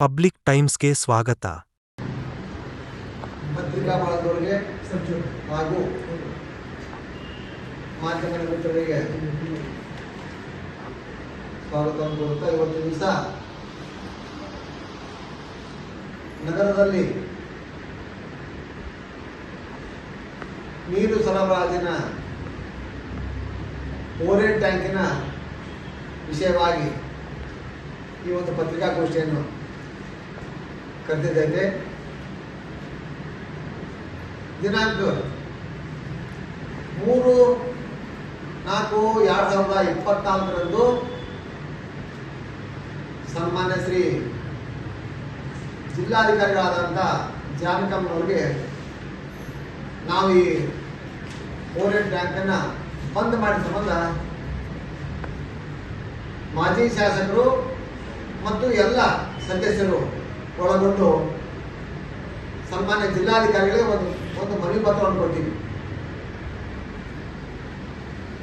Public ಟೈಮ್ಸ್ಗೆ ಸ್ವಾಗತ. ಪತ್ರಿಕಾ ಬಳಗದವರಿಗೆ ಹಾಗೂ ಮಾಧ್ಯಮ ಮಿತ್ರರಿಗೆ ಸ್ವಾಗತವನ್ನು ಕೋರುತ್ತಾ ಇವತ್ತು ದಿವಸ ನಗರದಲ್ಲಿ ನೀರು ಸರಬರಾಜಿನ ಓರೇಡ್ ಟ್ಯಾಂಕಿನ ವಿಷಯವಾಗಿ ಈ ಒಂದು ಪತ್ರಿಕಾಗೋಷ್ಠಿಯನ್ನು ಕರೆದಿದ್ದೇವೆ ದಿನಾಂಕ ಮೂರು ನಾಲ್ಕು ಎರಡು ಸಾವಿರದ ಇಪ್ಪತ್ನಾಲ್ಕರಂದು ಸನ್ಮಾನ್ಯ ಶ್ರೀ ಜಿಲ್ಲಾಧಿಕಾರಿಗಳಾದಂಥ ಜಾನಕಮ್ಮನವ್ರಿಗೆ ನಾವು ಈ ಓರೆಡ್ ಬ್ಯಾಂಕನ್ನು ಬಂದ್ ಮಾಡಿದ ಸಂಬಂಧ ಮಾಜಿ ಶಾಸಕರು ಮತ್ತು ಎಲ್ಲ ಸದಸ್ಯರು ಒಳಗೊಂಡು ಸನ್ಮಾನ್ಯ ಜಿಲ್ಲಾಧಿಕಾರಿಗಳೇ ಒಂದು ಒಂದು ಮನವಿ ಪತ್ರವನ್ನು ಕೊಟ್ಟಿವಿ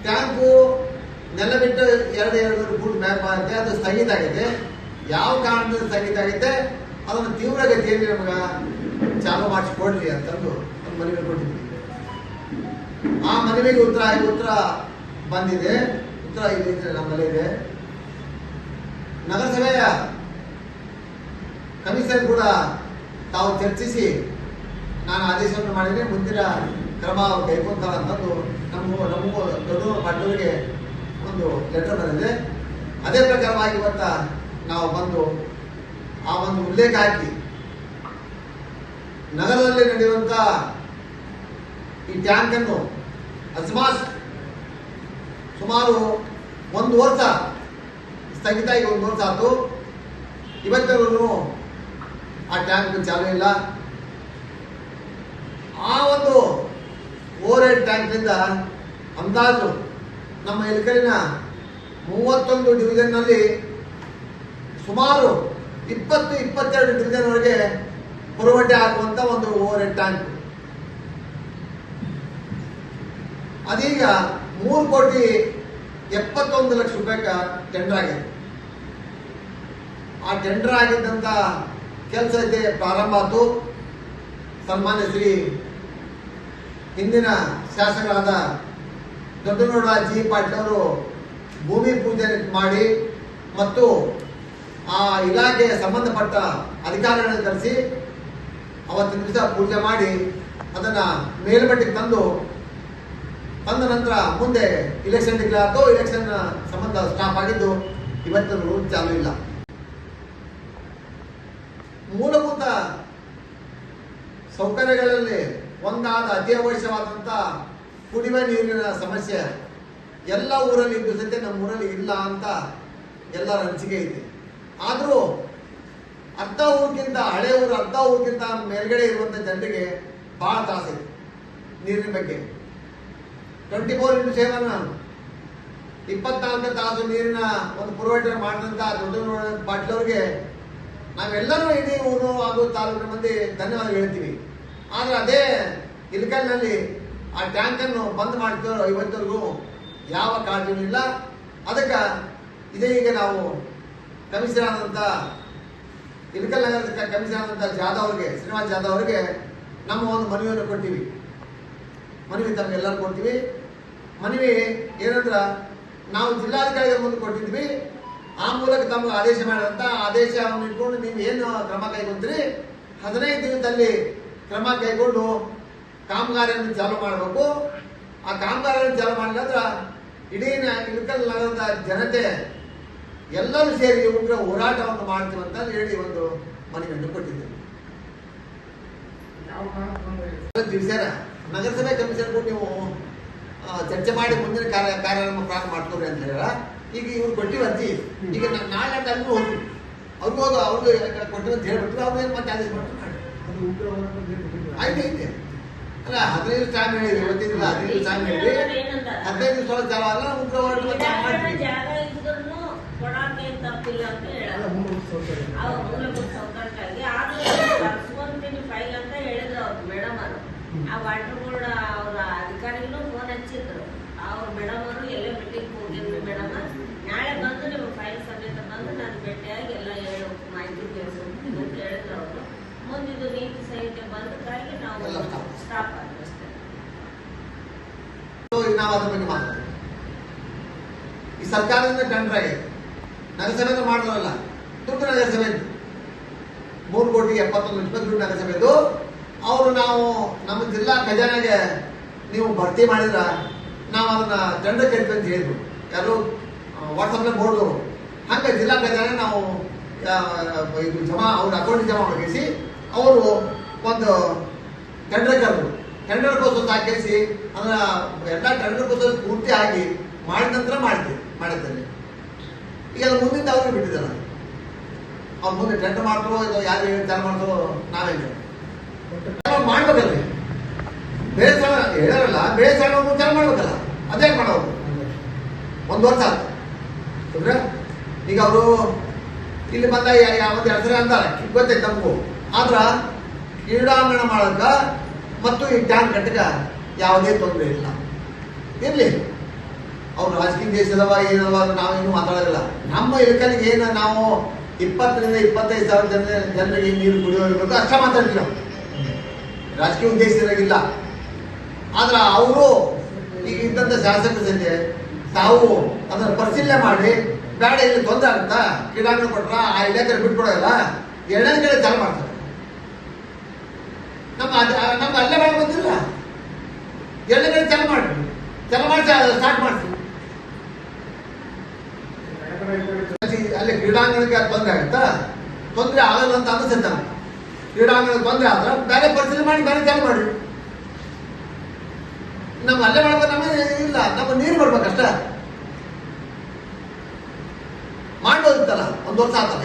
ಟ್ಯಾಂಕು ನೆಲ ಬಿಟ್ಟು ಎರಡು ಎರಡು ಫೂಟ್ ಮ್ಯಾಪ್ ಆಗುತ್ತೆ, ಅದು ಸ್ಥಗಿತ ಆಗಿದೆ. ಯಾವ ಕಾರಣದಿಂದ ಸ್ಥಗಿತ ಆಗಿದೆ? ಅದನ್ನು ತೀವ್ರಗತಿಯಲ್ಲಿ ನಮಗೆ ಚಾಲು ಮಾಡಿಸ್ಕೊಡ್ರಿ ಅಂತಂದು ಒಂದು ಮನವಿ ಕೊಟ್ಟಿದ್ವಿ. ಆ ಮನವಿಗೆ ಉತ್ತರ ಉತ್ತರ ಬಂದಿದೆ. ಉತ್ತರ ಇದೆ ನಮ್ಮಲ್ಲಿ ಇದೆ. ನಗರಸಭೆಯ ಕಮಿಷನರ್ ಕೂಡ ತಾವು ಚರ್ಚಿಸಿ ನಾನು ಆದೇಶವನ್ನು ಮಾಡಿದರೆ ಮುಂದಿನ ಕ್ರಮ ಕೈಗೊಂತಂದು ಅಂತಂದು ನಮ್ಮ ನಮ್ಮ ದೊಡ್ಡ ಪಾಟೀಲರಿಗೆ ಒಂದು ಲೆಟರ್ ಬಂದಿದೆ. ಅದೇ ಪ್ರಕಾರವಾಗಿ ಇವತ್ತ ನಾವು ಬಂದು ಆ ಒಂದು ಉಲ್ಲೇಖ ಹಾಕಿ. ನಗರದಲ್ಲಿ ನಡೆಯುವಂಥ ಈ ಟ್ಯಾಂಕನ್ನು ಅಜ್ಮಾಸ್ ಸುಮಾರು ಒಂದು ವರ್ಷ ಸ್ಥಗಿತ ಈಗ ಒಂದು ವರ್ಷ ಆಯ್ತು. ಇವತ್ತವರೆಗೂ ಆ ಟ್ಯಾಂಕ್ ಚಾಲು ಇಲ್ಲ. ಆ ಒಂದು ಓವರ್ ಹೆಡ್ ಟ್ಯಾಂಕ್ನಿಂದ ಅಂದಾಜು ನಮ್ಮ ಇಲಕರಿನ ಮೂವತ್ತೊಂದು ಡಿವಿಷನ್ನಲ್ಲಿ ಸುಮಾರು ಇಪ್ಪತ್ತು, ಇಪ್ಪತ್ತೆರಡು ಡಿವಿಷನ್ವರೆಗೆ ಪುರವಟ್ಟೆ ಆಗುವಂಥ ಒಂದು ಓವರ್ ಹೆಡ್ ಟ್ಯಾಂಕ್ ಅದೀಗ ಮೂರು ಕೋಟಿ ಎಪ್ಪತ್ತೊಂದು ಲಕ್ಷ ರೂಪಾಯಿ ಟೆಂಡರ್ ಆಗಿದೆ. ಆ ಟೆಂಡರ್ ಆಗಿದ್ದಂತ ಕೆಲಸ ಇದೆ, ಪ್ರಾರಂಭ ಆಯ್ತು. ಸನ್ಮಾನ್ಯ ಶ್ರೀ ಹಿಂದಿನ ಶಾಸಕರಾದ ದೊಡ್ಡನೋಡ ಜಿ ಪಾಟೀಲ್ ಅವರು ಭೂಮಿ ಪೂಜೆ ಮಾಡಿ ಮತ್ತು ಆ ಇಲಾಖೆಯ ಸಂಬಂಧಪಟ್ಟ ಅಧಿಕಾರಿಗಳನ್ನು ಕರೆಸಿ ಅವತ್ತಿನ ದಿವಸ ಪೂಜೆ ಮಾಡಿ ಅದನ್ನ ಮೇಲ್ಮಟ್ಟಿಗೆ ತಂದು, ತಂದ ನಂತರ ಮುಂದೆ ಇಲೆಕ್ಷನ್ ಡಿಕ್ಲೇರ್ ಇಲೆಕ್ಷನ್ ಸಂಬಂಧ ಸ್ಟಾಪ್ ಆಗಿದ್ದು ಇವತ್ತಿನ ರೂಲ್ ಚಾಲೂ ಇಲ್ಲ. ಮೂಲಭೂತ ಸೌಕರ್ಯಗಳಲ್ಲಿ ಒಂದಾದ ಅತ್ಯವಶ್ಯವಾದಂಥ ಕುಡಿಯುವ ನೀರಿನ ಸಮಸ್ಯೆ ಎಲ್ಲ ಊರಲ್ಲಿ ಇದ್ದು ಸತ್ಯ ನಮ್ಮ ಊರಲ್ಲಿ ಇಲ್ಲ ಅಂತ ಎಲ್ಲರ ಅನಿಸಿಕೆ ಇದೆ. ಆದರೂ ಅರ್ಧ ಊರಿಗಿಂತ ಹಳೆ ಊರು, ಅರ್ಧ ಊರಿಗಿಂತ ಮೇಲ್ಗಡೆ ಇರುವಂಥ ಜನರಿಗೆ ಬಹಳ ತ್ರಾಸ ಇದೆ ನೀರಿನ ಬಗ್ಗೆ. ಟ್ವೆಂಟಿ ಫೋರ್ ಇಂಟು ಸೆವೆನ್ ಇಪ್ಪತ್ನಾಲ್ಕು ತಾಸು ನೀರಿನ ಒಂದು ಪ್ರೊವೈಡರ್ ಮಾಡಿದಂಥ ದೊಡ್ಡ ಬಾಟ್ಲವ್ರಿಗೆ ನಾವೆಲ್ಲರೂ ಇಡೀ ಊರು ಹಾಗೂ ತಾಲೂಕಿನ ಮಂದಿ ಧನ್ಯವಾದ ಹೇಳ್ತೀವಿ. ಆದ್ರೆ ಅದೇ ಇಲ್ಕಲ್ನಲ್ಲಿ ಆ ಟ್ಯಾಂಕನ್ನು ಬಂದ್ ಮಾಡ್ತಿರೋ ಇವತ್ತರೆಗೂ ಯಾವ ಕಾಳಜಿನೂ ಇಲ್ಲ. ಅದಕ್ಕೆ ಇದೇ ಈಗ ನಾವು ಕಮಿಷನರ್ ಆದಂಥ ಇಲ್ಕಲ್ ನಗರದ ಕಮಿಷನರ್ ಆದಂಥ ಜಾಧವ್ ಅವ್ರಿಗೆ, ಶ್ರೀನಿವಾಸ್ ಜಾಧವ್ ಅವರಿಗೆ ನಮ್ಮ ಒಂದು ಮನವಿಯನ್ನು ಕೊಟ್ಟಿವಿ ಮನವಿ ತಮಗೆಲ್ಲರೂ ಕೊಡ್ತೀವಿ. ಮನವಿ ಏನಂದ್ರ ನಾವು ಜಿಲ್ಲಾಧಿಕಾರಿಗಳ ಮುಂದೆ ಕೊಟ್ಟಿದ್ವಿ. ಆ ಮೂಲಕ ತಮಗೆ ಆದೇಶ ಮಾಡಿದಂತ ಆದೇಶವನ್ನು ಇಟ್ಕೊಂಡು ನೀವು ಏನು ಕ್ರಮ ಕೈಗೊಂಡ್ರಿ ಹದಿನೈದು ದಿನದಲ್ಲಿ ಕ್ರಮ ಕೈಗೊಂಡು ಕಾಮಗಾರಿಯನ್ನು ಚಾಲು ಮಾಡಬೇಕು. ಆ ಕಾಮಗಾರಿಯನ್ನು ಚಾಲು ಮಾಡಿದ್ರೆ ಇಡೀ ಇಳಕಲ್ ನಗರದ ಜನತೆ ಎಲ್ಲರೂ ಸೇರಿ ಉಗ್ರ ಹೋರಾಟವನ್ನು ಮಾಡ್ತೀವಿ ಅಂತ ಹೇಳಿ ಒಂದು ಮನವಿಯನ್ನು ಕೊಟ್ಟಿದ್ದೇವೆ ನಗರಸಭೆ ಕಮಿಷನ್ ಕೂಡ ನೀವು ಚರ್ಚೆ ಮಾಡಿ ಮುಂದಿನ ಕಾರ್ಯ ಕಾರ್ಯಕ್ರಮ ಪ್ರಾರಂಭ ಮಾಡ್ತಾರೆ ಅಂತ ಹೇಳ ಈಗ ಇವ್ರು ಕೊಟ್ಟಿವಿ ಅರ್ಜಿ ಈಗ ನಾನು ನಾಳೆ ಅಲ್ಲೂ ಹೋಗ್ತೀವಿ ಅವ್ರು ಹೋಗಿ ಅವ್ರಿಗೆ ಕೊಟ್ಟಿವಿ ಅಂತ ಹೇಳ್ಬಿಟ್ಟು ಅವ್ರು ಏನು ಮತ್ತೆ ಆದೇಶ ಮಾಡ್ತಾರೆ ಮಾಡಿ. ಆಯ್ತು ಐತೆ ಅಲ್ಲ ಹದಿನೈದು ಟೈಮ್ ಹೇಳಿದ್ರು ಇವತ್ತಿನ ಹದಿನೈದು ಟೈಮ್ ಹೇಳಿ ಹದಿನೈದು ದಿವಸ ಜಾಗ ಅಲ್ಲ ಉಗ್ರವಾದ ಅಂತ ಅವ್ರು ಅಂತ ಅವ್ರು ಅವರು. ಆ ವಾಟರ್ ಬೋರ್ಡ್ ಅವ್ರ ಅಧಿಕಾರಿಗಳು ಫೋನ್ ಹಚ್ಚಿದ್ರು. ಅವ್ರು ಮೇಡಮ್ ಅವರು ಎಲ್ಲೇ ಮೀಟಿಂಗ್ ಹೋಗಿದ್ರು ಮೇಡಮ್. ನಾಳೆ ಬಂದು ನಿಮ್ಮ ಫೈಲ್ ಸಮೇತ ಬಂದು ನಾನು ಭೇಟಿಯಾಗಿ ಎಲ್ಲ ಹೇಳು ಮಾಹಿತಿ ತಿಳಿಸ್ತೀನಿ ಅಂತ ಹೇಳಿದ್ರು ಅವರು. ಮುಂದಿದ್ದು ನೀತಿ ಸಹಿತ ಬಂದಕ್ಕಾಗಿ ನಾವು ಸ್ಟಾಪ್ ಆದ್ವಿ ಅಷ್ಟೇ. ಈ ಸರ್ಕಾರದಿಂದ ಟೆಂಡರ್ ಆಗಿದೆ ನಗರಸಭೆಯಿಂದ ಮಾಡಿದ್ರಲ್ಲ ದುಡ್ಡು ನಗರಸಭೆ. ಮೂರು ಕೋಟಿ ಎಪ್ಪತ್ತೊಂದು ಇಪ್ಪತ್ತು ದುಡ್ಡು ನಗರಸಭೆದು. ಅವರು ನಾವು ನಮ್ಮ ಜಿಲ್ಲಾ ಖಜಾನೆಗೆ ನೀವು ಭರ್ತಿ ಮಾಡಿದ್ರ ನಾವು ಅದನ್ನ ದಂಡ ಕರಿತೀವಿ ಅಂತ ಹೇಳಿದ್ರು ಯಾರು ವಾಟ್ಸಪ್ನ ಬೋರ್ಡ್ದವರು ಹಂಗೆ ಜಿಲ್ಲಾ ಕಚೇರಿ ನಾವು ಇದು ಜಮಾ, ಅವ್ರ ಅಕೌಂಟ್ ಜಮಾ ಮಾಡಿಸಿ ಅವರು ಒಂದು ಟೆಂಡರ್ ಕರೆದ್ರು. ಟೆಂಡರ್ ಪ್ರೋಸೆಸ್ ಹಾಕಿಸಿ ಅದನ್ನ ಎಲ್ಲ ಟೆಂಡರ್ ಕೋಸ್ ಪೂರ್ತಿ ಆಗಿ ಮಾಡಿದ ನಂತರ ಮಾಡ್ತೀವಿ ಮಾಡಿದ್ದೇನೆ ಈಗ ಅದು ಮುಂದಿನ ಅವ್ರಿಗೆ ಬಿಟ್ಟಿದ್ದಾರೆ. ಅವ್ರು ಮುಂದೆ ಟೆಂಡರ್ ಮಾಡ್ತಾರೋ ಇದು ಯಾರು ಟೆಂಡರ್ ಮಾಡ್ತಾರೋ ನಾವೇ ಮಾಡ್ಬೇಕಲ್ಲಿ. ಬೇರೆ ಸ್ಥಳ ಹೇಳೋರಲ್ಲ ಬೆಳೆ ಸ್ಥಳ ವಿಚಾರ ಮಾಡ್ಬೇಕಲ್ಲ, ಅದೇ ಮಾಡೋದು. ಒಂದು ವರ್ಷ ಆಯ್ತು. ಅಂದ್ರೆ ಈಗ ಅವರು ಇಲ್ಲಿ ಬಂದ ಯಾವ್ದು ಹೆಸರು ಅಂತಾರೆ ಗೊತ್ತೈತೆ ನಮಗೂ. ಆದ್ರೆ, ಕ್ರೀಡಾಂಗಣ ಮಾಡಕ ಮತ್ತು ಈ ಟ್ಯಾಂಕ್ ಕಟ್ಟಕ ಯಾವುದೇ ತೊಂದರೆ ಇಲ್ಲ. ಇರಲಿ. ಅವ್ರು ರಾಜಕೀಯ ದೇಶದವ, ಏನದವ ನಾವೇನು ಮಾತಾಡೋದಿಲ್ಲ. ನಮ್ಮ ಇಳಕಲಿಗೆ ಏನು ನಾವು ಇಪ್ಪತ್ತರಿಂದ ಇಪ್ಪತ್ತೈದು ಸಾವಿರ ಜನ ಜನರಿಗೆ ನೀರು ಕುಡಿಯೋ ಇರಬೇಕು ಅಷ್ಟೇ ಮಾತಾಡ್ತೀವಿ ರಾಜಕೀಯ ಉದ್ದೇಶದಾಗಿಲ್ಲ ಆದ್ರೆ ಅವರು ಈಗ ಇದ್ದಂತ ಶಾಸಕರ ಜೊತೆ ತಾವು ಅದನ್ನ ಪರಿಶೀಲನೆ ಮಾಡಿ, ಬೇಡ, ಇಲ್ಲಿ ತೊಂದರೆ ಅಂತ ಕ್ರೀಡಾಂಗಣ ಕೊಟ್ರ ಆ ಇಲಾಖೆ ಬಿಟ್ಕೊಡೋಲ್ಲ ಎರಡನೇ ಕಡೆ ಚಾಲು ಮಾಡ್ತಾರೆ. ನಮ್ಮ ನಮ್ಗೆ ಅಲ್ಲೇ ಮಾಡಿ ಬಂದಿಲ್ಲ ಎರಡನೇ ಕಡೆ ಚಾಲು ಮಾಡಿ. ಚಾಲು ಮಾಡಿ ಸ್ಟಾರ್ಟ್ ಮಾಡ್ತೀವಿ ಅಲ್ಲಿ- ಕ್ರೀಡಾಂಗಣಕ್ಕೆ ಅದು ತೊಂದರೆ ಆಗುತ್ತಾ? ತೊಂದರೆ ಆಗಲ್ಲ ಅಂತ ಅನಿಸುತ್ತೆ ನಮ್ಗೆ. ಕ್ರೀಡಾಂಗಣ ತೊಂದರೆ ಆದ್ರೆ ಬೇರೆ ಪರಿಶೀಲನೆ ಮಾಡಿ, ಬೇರೆ ಚಾಲು ಮಾಡಿ. ನಮ್ಮ ಅಲ್ಲೇ ಮಾಡ್ಬೇಕು ನಮಗೆ ಇಲ್ಲ ನಮ್ಮ ನೀರು ಬರ್ಬೇಕಷ್ಟ. ಮಾಡ್ಬೋದಿತ್ತಲ್ಲ ಒಂದು ವರ್ಷ ಆತಲ್ಲ.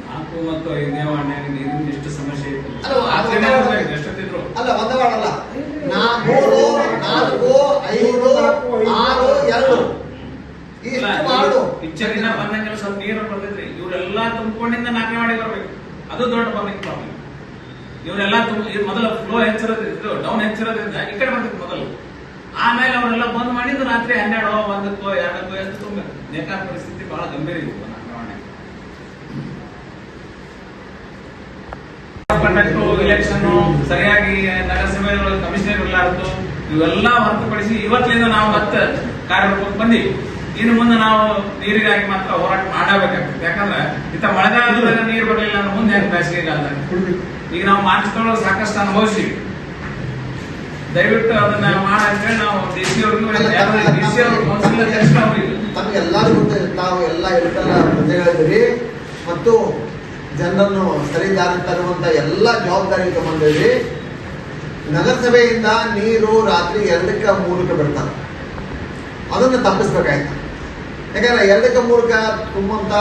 ನಾಲ್ಕು ಮತ್ತು ಐದನೇ ವಾರ್ಡ್ನ್ಯಾಗ ನೀರಿನ ಎಷ್ಟು ಸಮಸ್ಯೆ ಇತ್ತು. ಅಲ್ಲ, ಒಂದು- ಮಾಡಲ್ಲ ನಾ ಮೂರು ನಾಲ್ಕು ಐದು ಆರು ಎರಡು. ಪಿಕ್ಚರ್ ಬಂದಂಗೆಲ್ಲ ಸ್ವಲ್ಪ ನೀರು ಬಂದಿದ್ರಿ ಇವರೆಲ್ಲ ತುಂಬಿಕೊಂಡಿಂದ ನಾಲ್ಕನೇ ಮಾಡಿ ಬರ್ಬೇಕು. ಅದು ದೊಡ್ಡ ಪಬ್ಲಿಕ್ ಪ್ರಾಬ್ಲಮ್ ಇವರೆಲ್ಲ ಮೊದಲು ಫ್ಲೋ ಹೆಚ್ಚಿರೋದು ಡೌನ್ ಹೆಚ್ಚಿರೋದ್ರಿಂದ ಈ ಕಡೆ ಬರ್ತಿತ್ತು ಮೊದಲು. ಆಮೇಲೆ ಅವರೆಲ್ಲ ಬಂದ್ ಮಾಡಿದ್ದು ರಾತ್ರಿ ಹನ್ನೆರಡು, ಒಂದಕ್ಕೋ, ಎರಡಕ್ಕೋ ಎಷ್ಟು ತುಂಬ ನೇಕಾರ ಪರಿಸ್ಥಿತಿ ಬಹಳ ಗಂಭೀರ ಇತ್ತು ಇಲೆಕ್ಷನ್ ಸರಿಯಾಗಿ ನಗರಸಭೆ ಕಮಿಷನರ್ ಇರಲಾರದು, ಇವೆಲ್ಲ ಹೊರತುಪಡಿಸಿ ಇವತ್ತಿನಿಂದ ನಾವು ಮತ್ತೆ ಕಾರ್ಯರೂಪಕ್ಕೆ ಬಂದಿವಿ. ಇನ್ನು ಮುಂದೆ ನಾವು ನೀರಿಗಾಗಿ ಮಾತ್ರ ಹೋರಾಟ ಮಾಡಬೇಕಾಗ್ತದೆ. ಯಾಕಂದ್ರೆ ಇತ್ತ ಮಳೆಗಾಲದಲ್ಲಿ ನೀರು ಬರಲಿಲ್ಲ ಅಂದ್ರೆ ಮುಂದೆ ಹೆಂಗ್ ಬೇಸಿಗೆಗಾಲದಾಗ ಈಗ ನಾವು ಮಾರ್ಚ್ ತಿಂಗಳು ಸಾಕಷ್ಟು ಅನುಭವಿಸಿವಿ ದಯವಿಟ್ಟು ಅದನ್ನ ಮಾಡ ಅಂತೇಳಿ ನಾವು ಡಿ ಸಿ ಅವ್ರಿಗೂ ಡಿ ಸಿ ಅವ್ರ ಕೌನ್ಸಿಲ್ ಜಸ್ಟ್ ಅವ್ರಿಗೆ ತಮಗೆಲ್ಲರೂ ಗೊತ್ತಿದೆ ತಾವು ಎಲ್ಲ ಇರುತ್ತಲ್ಲ ಪ್ರಜೆಗಳಿದ್ದೀರಿ ಮತ್ತು ಜನರನ್ನು ಸರಿ ದಾರಿ ತರುವಂತ ಎಲ್ಲ ಜವಾಬ್ದಾರಿ ತಗೊಂಡಿರಿ ನಗರಸಭೆಯಿಂದ ನೀರು ರಾತ್ರಿ ಎರಡಕ್ಕೆ ಮೂರಕ್ಕೆ ಬಿಡ್ತಾರೆ ಅದನ್ನು ತಪ್ಪಿಸ್ಬೇಕಾಯ್ತು. ಯಾಕಂದ್ರೆ ಎರಡಕ್ಕೆ ಮೂರಕ್ಕೆ ತುಂಬಂತ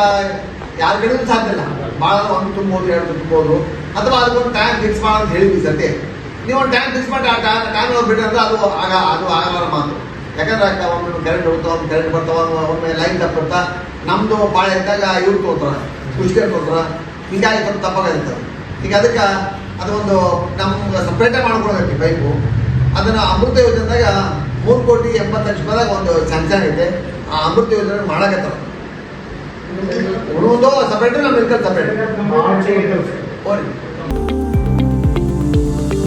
ಯಾರ ಕಡೆಯೂ ಸಾಧ್ಯ ಇಲ್ಲ. ಭಾಳ ಒಂದು ತುಂಬೋದು, ಎರಡು ತುಂಬೋದು. ಅಥವಾ ಅದಕ್ಕೊಂದು ಟೈಮ್ ಫಿಕ್ಸ್ ಮಾಡ ಅಂತ ಹೇಳಿದ್ವಿ ಸತ್ಯ ನೀವು ಒಂದು ಟೈಮ್ ಫಿಕ್ಸ್ ಮಾಡಿ ಆ ಟೈಮ್ ಬಿಟ್ಟರೆ ಅದು ಆಗ, ಅದು ಆಗಲ್ಲ ಮಾತು. ಯಾಕಂದ್ರೆ ಒಮ್ಮೆ ಕರೆಂಟ್ ಹೋಗ್ತಾವ ಒಂದು ಕರೆಂಟ್ ಬರ್ತಾವ ಒಮ್ಮೆ- ಲೈನ್ ತಪ್ಪಿರ್ತಾ ನಮ್ದು ಭಾಳ ಇದ್ದಾಗ ಇವ್ರು ತೋತಾರ ಕೃಷಿಕರು ತೋತಾರ. ಹಿಂಗಾಗಿ ಸ್ವಲ್ಪ ತಪ್ಪಾಗಿರ್ತದೆ ಈಗ ಅದಕ್ಕೆ ಅದೊಂದು ನಮ್ಗೆ ಸಪ್ರೇಟೇ ಮಾಡ್ಕೊಳ್ಬೇಕು ಬೈಕು ಅದನ್ನು ಅಮೃತ ಯೋಜನೆದಾಗ ಮೂರು ಕೋಟಿ ಎಂಬತ್ತು ಲಕ್ಷ ರೂಪಾಯಿದಾಗ ಒಂದು ಸ್ಯಾಂಕ್ಷನ್ ಐತೆ. ಆ ಅಮೃತ ಯೋಜನೆ ಮಾಡಕತ್ತಾರ ಉಳಿದೋ ಸಪ್ರೇಟ್ ನಮ್ಮ ಇರ್ಕಲ್ ಸಪ್ರೇಟ್ ಮಾರ್ಚ್ ಹೋರಿ